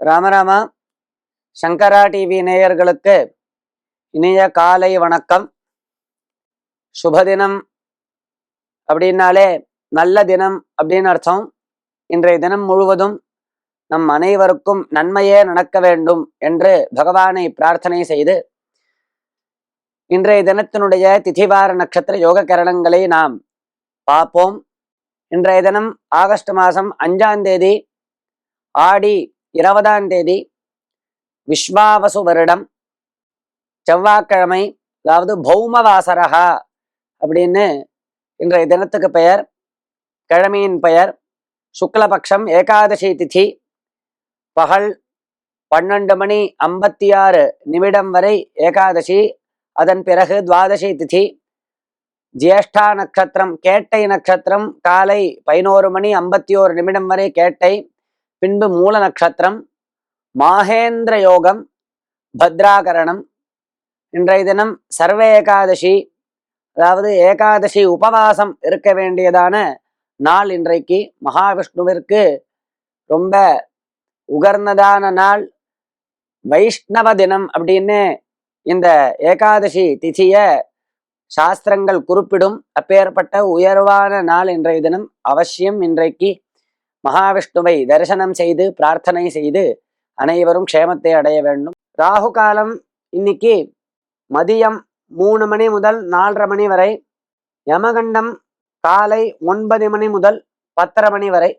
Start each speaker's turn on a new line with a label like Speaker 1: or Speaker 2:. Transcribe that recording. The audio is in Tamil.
Speaker 1: ராமராமா சங்கரா டிவி நேயர்களுக்கு இனிய காலை வணக்கம். சுபதினம் அப்படின்னாலே நல்ல தினம் அப்படின்னு அர்த்தம். இன்றைய தினம் முழுவதும் நம் அனைவருக்கும் நன்மையே நடக்க வேண்டும் என்று பகவானை பிரார்த்தனை செய்து இன்றைய தினத்தினுடைய திதிவார நட்சத்திர யோக கரணங்களை நாம் பார்ப்போம். இன்றைய தினம் ஆகஸ்ட் மாதம் அஞ்சாம் தேதி ஆடி இருபதாம் தேதி விஸ்வாவசு வருடம். செவ்வாய்க்கிழமை அதாவது பௌமவாசரகா அப்படின்னு இன்றைய தினத்துக்கு பெயர் கிழமையின் பெயர் சுக்லபக்ஷம் ஏகாதசி திதி பகல் பன்னெண்டு மணி ஐம்பத்தி ஆறு நிமிடம் வரை ஏகாதசி அதன் பிறகு துவாதசி திதி ஜேஷ்டா நட்சத்திரம் கேட்டை நட்சத்திரம் காலை பதினோரு மணி ஐம்பத்தி ஓரு நிமிடம் வரை கேட்டை பின்பு மூல நட்சத்திரம் மாகேந்திர யோகம் பத்ராகரணம் இன்றைய தினம் சர்வ ஏகாதசி அதாவது ஏகாதசி உபவாசம் இருக்க வேண்டியதான நாள் இன்றைக்கு. மகாவிஷ்ணுவிற்கு ரொம்ப உகர்ந்ததான நாள். வைஷ்ணவ தினம் அப்படின்னு இந்த ஏகாதசி திதிய சாஸ்திரங்கள் குறிப்பிடும். அப்பேற்பட்ட உயர்வான நாள் இன்றைய தினம். அவசியம் இன்றைக்கு மகாவிஷ்ணுவை தரிசனம் செய்து பிரார்த்தனை செய்து அனைவரும் க்ஷேமத்தை அடைய வேண்டும். ராகு காலம் இன்னைக்கு மதியம் மூணு மணி முதல் நாலரை மணி வரை யமகண்டம் காலை ஒன்பது மணி முதல் பத்தரை மணி வரை